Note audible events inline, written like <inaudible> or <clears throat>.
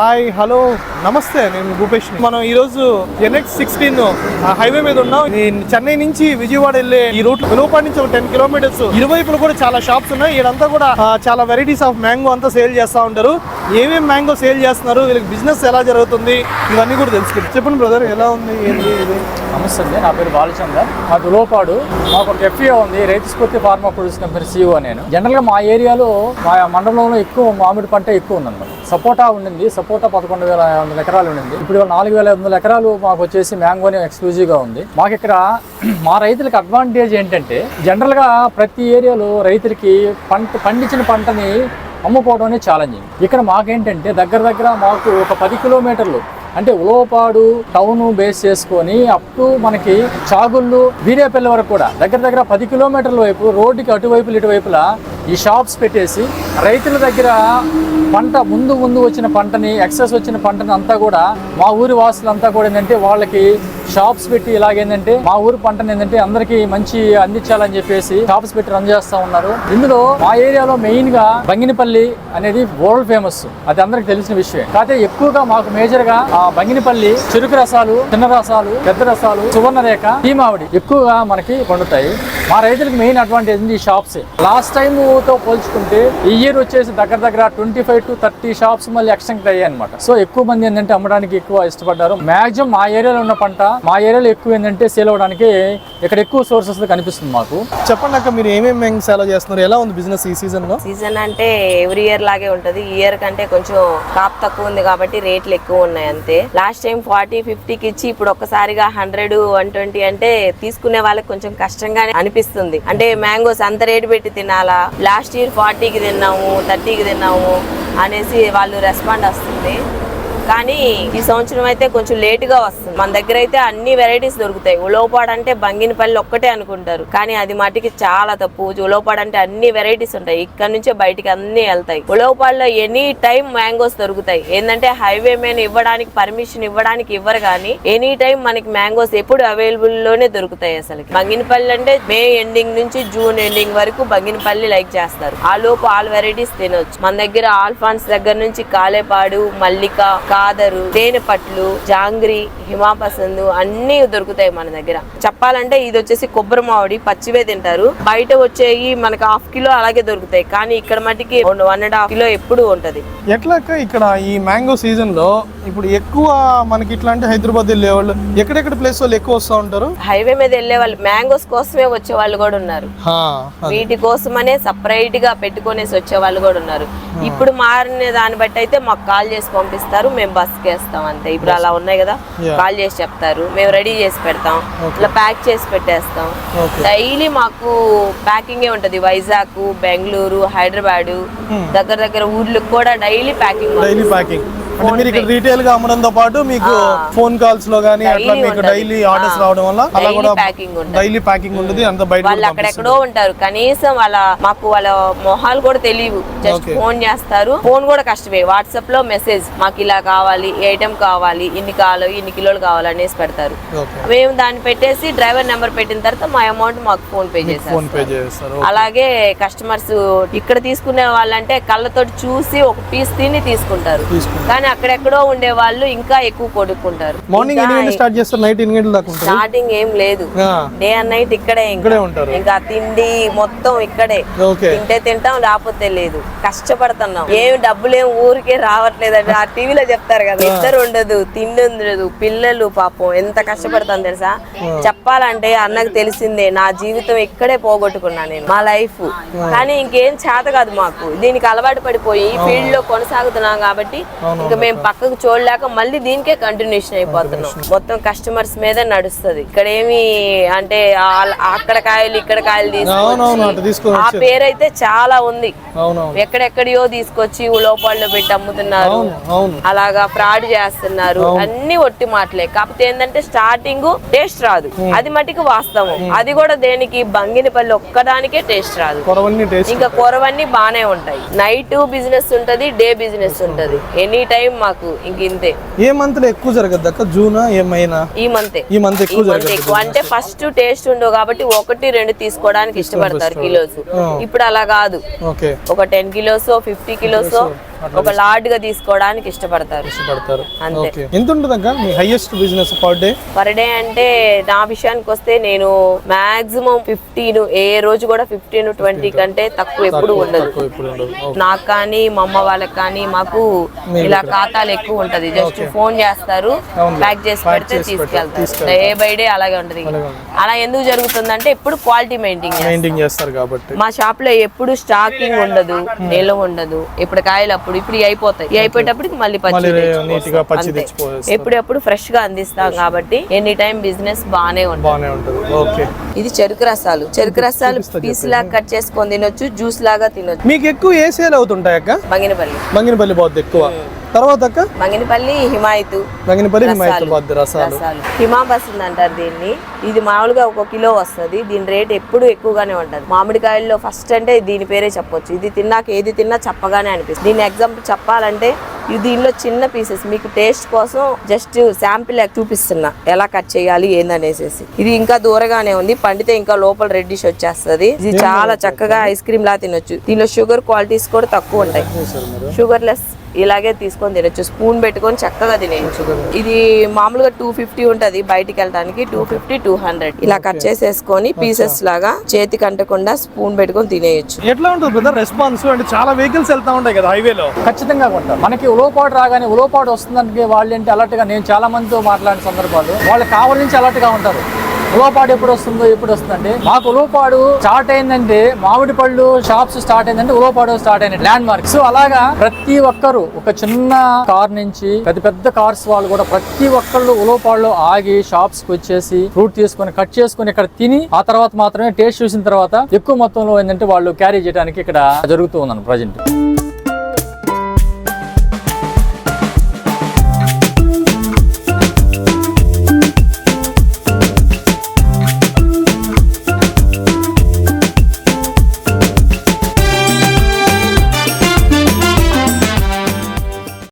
Hi hello నమస్తే నేను భూపేష్ మనం ఈ రోజు ఎన్ఎక్స్ సిక్స్టీన్ హైవే మీద ఉన్నాం. చెన్నై నుంచి విజయవాడ వెళ్ళే ఈ రూట్ విలువపాటి నుంచి ఒక టెన్ కిలోమీటర్స్. ఇరువైపులు కూడా చాలా షాప్స్ ఉన్నాయి. ఇదంతా కూడా చాలా వెరైటీస్ ఆఫ్ మ్యాంగో అంతా సేల్ చేస్తూ ఉంటారు. ఏమేమి మ్యాంగో సేల్ చేస్తున్నారు? వీళ్ళకి బిజినెస్ ఎలా జరుగుతుంది? ఇవన్నీ కూడా తెలుసుకుంటాం చెప్పండి బ్రదర్ ఎలా ఉంది? ఏంటి ఇది? నమస్తే నా పేరు బాలచంద్ర. మా దులోపాడు మాకు ఒక ఎఫ్ఏ ఉంది. Raithu Spoorthi farmer produce company CO నేను. జనరల్గా మా ఏరియాలో మా మండలంలో ఎక్కువ మామిడి పంట ఎక్కువ ఉందన్నమాట. సపోటా ఉండింది. సపోటా పదకొండు వేల ఐదు వందల ఎకరాలు ఉండింది. ఇప్పుడు నాలుగు వేల ఐదు వందల ఎకరాలు మాకు వచ్చేసి మ్యాంగోని ఎక్స్క్లూజివ్గా ఉంది. మాకు ఇక్కడ <clears throat> మా రైతులకు అడ్వాంటేజ్ ఏంటంటే జనరల్గా ప్రతి ఏరియాలో రైతులకి పంట పండించిన పంటని అమ్ముకోవడం అనేది ఛాలెంజింగ్ ఇక్కడ మాకేంటంటే దగ్గర దగ్గర మాకు ఒక పది కిలోమీటర్లు అంటే ఉలవపాడు టౌన్ బేస్ చేసుకొని అప్ టు మనకి చాగుళ్ళు వీరేపల్లి వరకు కూడా దగ్గర దగ్గర పది కిలోమీటర్ల వైపు రోడ్డుకి అటువైపులు ఇటువైపులా ఈ షాప్స్ పెట్టేసి రైతుల దగ్గర పంట ముందు ముందు వచ్చిన పంటని ఎక్సెస్ వచ్చిన పంటని అంతా కూడా మా ఊరి వాసులంతా కూడా ఏంటంటే వాళ్ళకి షాప్స్ పెట్టి ఇలాగేంటంటే మా ఊరు పంటను ఏంటంటే అందరికి మంచి అందించాలని చెప్పేసి షాప్స్ పెట్టి రన్ చేస్తా ఉన్నారు. ఇందులో మా ఏరియాలో మెయిన్గా బంగినపల్లి అనేది వరల్డ్ ఫేమస్. అది అందరికి తెలిసిన విషయం కాకపోతే ఎక్కువగా మాకు మేజర్గా ఆ బంగినపల్లి చెరుకు రసాలు చిన్న రసాలు పెద్ద రసాలు సువర్ణరేఖ తీమావిడి ఎక్కువగా మనకి పండుతాయి. మా రైతులకు మెయిన్ అడ్వాంటేజ్ ఈ షాప్స్. లాస్ట్ టైం తో పోల్చుకుంటే ఈ ఇయర్ వచ్చేసి దగ్గర దగ్గర twenty five to thirty shops మళ్ళీ ఎక్స్టెంట్ అయ్యాయి అనమాట సో ఎక్కువ మంది ఏంటంటే అమ్మడానికి ఎక్కువ ఇష్టపడ్డారు. మాక్సిమం మా ఏరియాలో ఉన్న పంట మా ఏరియాలో ఎక్కువ ఏంటంటే సేల్ అవ్వడానికి ఇక్కడ ఎక్కువ సోర్సెస్ కనిపిస్తుంది మాకు. చెప్పండి అక్క మీరు ఏమేమి మ్యాంగో సేల్ చేస్తున్నారు? ఎలా ఉంది బిజినెస్ ఈ సీజన్లో సీజన్ అంటే ఎవ్రీ ఇయర్ లాగే ఉంటది. ఈ ఇయర్ కంటే కొంచెం కాప్ తక్కువ ఉంది కాబట్టి రేట్లు ఎక్కువ ఉన్నాయి అంతే. లాస్ట్ టైం ఫార్టీ ఫిఫ్టీకి ఇచ్చి ఇప్పుడు ఒక్కసారిగా హండ్రెడ్ వన్ ట్వంటీ అంటే తీసుకునే వాళ్ళకి కొంచెం కష్టంగానే అనిపిస్తుంది. అంటే మ్యాంగోస్ అంత రేటు పెట్టి తినాలా? లాస్ట్ ఇయర్ ఫార్టీకి తిన్నాము థర్టీకి తిన్నాము అనేసి వాళ్ళు రెస్పాండ్ వస్తుంది. కానీ ఈ సంవత్సరం అయితే కొంచెం లేట్గా వస్తుంది. మన దగ్గర అయితే అన్ని వెరైటీస్ దొరుకుతాయి. ఉలవపాడు అంటే బంగినపల్లి ఒక్కటే అనుకుంటారు. కానీ అది మటుకి చాలా తప్పు. ఉలవపాడు అంటే అన్ని వెరైటీస్ ఉంటాయి. ఇక్కడ నుంచే బయటికి అన్ని వెళ్తాయి. ఉలవపాడులో ఎనీ టైం మ్యాంగోస్ దొరుకుతాయి. ఏంటంటే హైవే మీద ఇవ్వడానికి పర్మిషన్ ఇవ్వడానికి ఇవ్వరు కానీ ఎనీ టైం మనకి మ్యాంగోస్ ఎప్పుడు అవైలబుల్లోనే దొరుకుతాయి అసలు బంగినపల్లి అంటే మే ఎండింగ్ నుంచి జూన్ ఎండింగ్ వరకు బంగినపల్లి లైక్ చేస్తారు. ఆ లోపు ఆల్ వెరైటీస్ తినొచ్చు. మన దగ్గర ఆల్ఫాన్స్ దగ్గర నుంచి కాలేపాడు మల్లిక కాదరు తేనె పట్లు జాంగ్రీ హిమాపసందు అన్ని దొరుకుతాయి మన దగ్గర. చెప్పాలంటే ఇది వచ్చేసి కొబ్బరి మామిడి పచ్చివే తింటారు. బయట వచ్చేవి మనకి హాఫ్ కిలో అలాగే దొరుకుతాయి. కానీ ఇక్కడ మటుకి వన్ అండ్ హాఫ్ కిలో ఎప్పుడు ఉంటది. ఎట్లా ఇక్కడ ఈ మ్యాంగో సీజన్లో ఇప్పుడు ఎక్కువ మనకి ఇట్లా అంటే హైదరాబాద్ వెళ్ళే వాళ్ళు ఎక్కడెక్కడ ప్లేస్ వాళ్ళు ఎక్కువ వస్తూ ఉంటారు? హైవే మీద వెళ్ళే వాళ్ళు మ్యాంగోస్ కోసమే వచ్చే వాళ్ళు కూడా ఉన్నారు. వీటి కోసమనే సపరేట్గా పెట్టుకునేసి వచ్చే వాళ్ళు కూడా ఉన్నారు. ఇప్పుడు మారిన దాన్ని బట్టి అయితే మాకు కాల్ చేసి పంపిస్తారు మేము బస్ వేస్తాం అంతే. ఇప్పుడు అలా ఉన్నాయి కదా. కాల్ చేసి చెప్తారు. మేము రెడీ చేసి పెడతాం. ఇట్లా ప్యాక్ చేసి పెట్టేస్తాం. డైలీ మాకు ప్యాకింగే ఉంటది. వైజాగ్ బెంగళూరు హైదరాబాద్ దగ్గర దగ్గర ఊర్లకు కూడా డైలీ ప్యాకింగ్ డైలీ ప్యాకింగ్ అంటే మీరు ఇక్కడ రీటైల్గా అమ్మడంతో పాటు మీకు ఫోన్ కాల్స్లో గానీ అట్లా మీకు. డైలీ ఆర్డర్స్ రావడం వల్ల అలా కూడా. డైలీ ప్యాకింగ్ ఉంటుంది అంత బయట వాళ్ళు కూడా అక్కడెక్కడో ఉంటారు. కనీసం వాళ్ళ మాకు వాళ్ళ మొహాలు కూడా తెలియవు. జస్ట్. ఫోన్ చేస్తారు. ఫోన్ కూడా కష్టమే. వాట్సాప్లో మెసేజ్ మాకు ఇలా కావాలి ఏ ఐటమ్ కావాలి ఇన్ని కావాలి ఇన్ని కిలోలు కావాలి అనేసి పెడతారు. మేము దాన్ని పెట్టేసి డ్రైవర్ నెంబర్ పెట్టిన తర్వాత మా అమౌంట్ మాకు ఫోన్ పే చేస్తారు అలాగే కస్టమర్స్ ఇక్కడ తీసుకునే వాళ్ళంటే కళ్ళతోటి చూసి ఒక పీస్ తిని తీసుకుంటారు. తీసుకుంటారు. కానీ అక్కడెక్కడో ఉండే వాళ్ళు ఇంకా ఎక్కువ కొడుకుంటారు మార్నింగ్ ఎన్ని గంటలు స్టార్ట్ చేస్తారు? నైట్ ఎన్ని గంటల దాకా స్టార్టింగ్ ఏం లేదు. డే అండ్ నైట్ ఇక్కడే ఇంకా. ఇక్కడే ఉంటారు. ఇంకా తిండి మొత్తం ఇక్కడే. తింటే తింటాం లేకపోతే లేదు. కష్టపడుతున్నాం. ఏమి డబ్బులు ఏం ఊరికే రావట్లేదు అంటే ఆ టీవీలో చెప్తారు కదా ఇద్దరు ఉండదు తిండి ఉండదు పిల్లలు పాపం. ఎంత కష్టపడతాను తెలుసా? చెప్పాలంటే అన్నకు తెలిసిందే నా జీవితం ఇక్కడే పోగొట్టుకున్నా నేను మా లైఫ్. కానీ ఇంకేం చేత కాదు మాకు. దీనికి అలవాటు పడిపోయి ఫీల్డ్లో కొనసాగుతున్నాం కాబట్టి ఇంకా మేము పక్కకు చూడలేక మళ్ళీ దీనికే కంటిన్యూషన్ అయిపోతున్నాం. మొత్తం కస్టమర్స్ మీద నడుస్తుంది. ఇక్కడ ఏమి అంటే అక్కడ కాయలు ఇక్కడ కాయలు తీసుకొచ్చి ఆ పేరు అయితే చాలా ఉంది. ఎక్కడెక్కడియో తీసుకొచ్చి లోపాల్లో పెట్టి అమ్ముతున్నారు. అలాగా ఫ్రాడ్ చేస్తున్నారు. అన్ని ఒట్టి మాటలే. కాకపోతే ఏంటంటే స్టార్టింగ్ టేస్ట్ రాదు. అది మటుకు వాస్తవం. అది కూడా దేనికి? బంగినపల్లి ఒక్కదానికే టేస్ట్ రాదు. ఇంకా కూరవన్నీ బానే ఉంటాయి. నైట్ బిజినెస్ ఉంటది డే బిజినెస్ ఉంటది. ఎనీ టైం మాకు ఇంక ఇంతే. ఏ మంత్లో ఎక్కువ జరగద్దు అక్క? జూనా ఏమైనా ఈ మంతే ఈ మంత్ ఎక్కువ జరగదు ఎక్కువ. అంటే ఫస్ట్ టేస్ట్ ఉండవు కాబట్టి ఒకటి రెండు తీసుకోవడానికి ఇష్టపడతారు కిలోస్. ఇప్పుడు అలా కాదు. ఓకే. ఒక టెన్ కిలోస్ ఫిఫ్టీ కిలోస్. ఒక లార్డ్గా తీసుకోవడానికి ఇష్టపడతారు. పడతారు అంతే. ఎంత ఉంటుంది అక్క మీ highest business per day? Per day అంటే నా విషయానికి వస్తే నేను మాక్సిమం ఫిఫ్టీన్ ఏ రోజు కూడా ఫిఫ్టీన్ ట్వంటీ కంటే తక్కువ ఎప్పుడు ఉండదు. నాకు కానీ మా అమ్మ వాళ్ళకి కానీ మాకు ఇలా ఖాతాలు ఎక్కువ ఉంటది. జస్ట్ ఫోన్ చేస్తారు ప్యాక్ చేసి పెడితే తీసుకెళ్తారు. డే బై డే అలాగే ఉంటది. అలా ఎందుకు జరుగుతుందంటే ఎప్పుడు క్వాలిటీ మెయింటైన్ మెయింటైన్ చేస్తారు కాబట్టి. మా షాప్లో ఎప్పుడు స్టాకింగ్ ఉండదు నిల్వ ఉండదు ఇప్పుడు కాయలు అప్పుడు ఇప్పుడు ఇవి అయిపోతాయి. అయిపోయేటప్పటికి మళ్ళీ పచ్చి ఎప్పుడెప్పుడు ఫ్రెష్గా అందిస్తాం కాబట్టి ఎనీ టైం బిజినెస్ బానే ఉంటుంది. బాగానే ఉంటుంది. ఓకే ఇది చెరుకు రసాలు. చెరుకు రసాలు పీస్ లాగా కట్ చేసుకొని తినొచ్చు జ్యూస్ లాగా తినొచ్చు. మీకు ఎక్కువ ఏ సేల్ అవుతుంటాయి అక్క? బంగినపల్లి. బంగినపల్లి పోద్ది ఎక్కువ. తర్వాత అక్క? బంగినపల్లి హిమాయతు బంగినపల్లి రసాలు. హిమాయతాబాద్ రసాలు. హిమాబస్ అంటారు దీన్ని. ఇది మామూలుగా ఒక కిలో వస్తది. దీని రేట్ ఎప్పుడు ఎక్కువగానే ఉంటది. మామిడికాయల్లో ఫస్ట్ అంటే దీని పేరే చెప్పొచ్చు. ఇది తిన్నాక ఏది తిన్నా చప్పగానే అనిపిస్తుంది. దీని ఎగ్జాంపుల్ చెప్పాలంటే ఇది దీనిలో చిన్న పీసెస్. మీకు టేస్ట్ కోసం జస్ట్ శాంపిల్ చూపిస్తున్నా. ఎలా కట్ చేయాలి ఏందనేసేసి. ఇది ఇంకా దూరగానే ఉంది. పండితే ఇంకా లోపల రెడ్డిష్ వచ్చేస్తది. ఇది చాలా చక్కగా ఐస్ క్రీమ్ లా తినొచ్చు. దీనిలో షుగర్ క్వాలిటీస్ కూడా తక్కువ ఉంటాయి. షుగర్ లెస్ ఇలాగే తీసుకొని తినొచ్చు. స్పూన్ పెట్టుకొని చక్కగా తినేయచ్చు. ఇది మామూలుగా టూ ఫిఫ్టీ ఉంటది బయటికి వెళ్ళడానికి టూ ఫిఫ్టీ టూ హండ్రెడ్ ఇలా కట్ చేసేసుకొని పీసెస్ లాగా చేతికి అంటకుండా స్పూన్ పెట్టుకొని తినేయచ్చు. ఎట్లా ఉంటుంది బ్రదర్ రెస్పాన్స్ అంటే చాలా వెహికల్స్ వెళ్తా ఉంటాయి కదా హైవేలో ఖచ్చితంగా కొంటారు మనకి ఉలోపాటు రాగానే ఉలోపాటు వస్తుందంటే వాళ్ళు ఏంటి అలర్ట్గా నేను చాలా మందితో మాట్లాడిన సందర్భాలు వాళ్ళు కావాలి నుంచి అలర్ట్గా ఉంటారు. ఉలవపాడు ఎప్పుడు వస్తుందో ఎప్పుడు వస్తుందంటే మాకు ఉలవపాడు స్టార్ట్ అయిందంటే మామిడి పళ్ళు షాప్స్ స్టార్ట్ అయిందంటే ఉలవపాడు స్టార్ట్ అయిన ల్యాండ్ మార్క్ సో అలాగా ప్రతి ఒక్కరు ఒక చిన్న కార్ నుంచి పెద్ద పెద్ద కార్స్ వాళ్ళు కూడా ప్రతి ఒక్కళ్ళు ఉలవపాడులో ఆగి షాప్స్కి వచ్చేసి ఫ్రూట్ తీసుకొని కట్ చేసుకొని ఇక్కడ తిని ఆ తర్వాత మాత్రమే టేస్ట్ చూసిన తర్వాత ఎక్కువ మొత్తంలో ఏంటంటే వాళ్ళు క్యారీ చేయడానికి ఇక్కడ జరుగుతూ ఉన్నాను ప్రజెంట్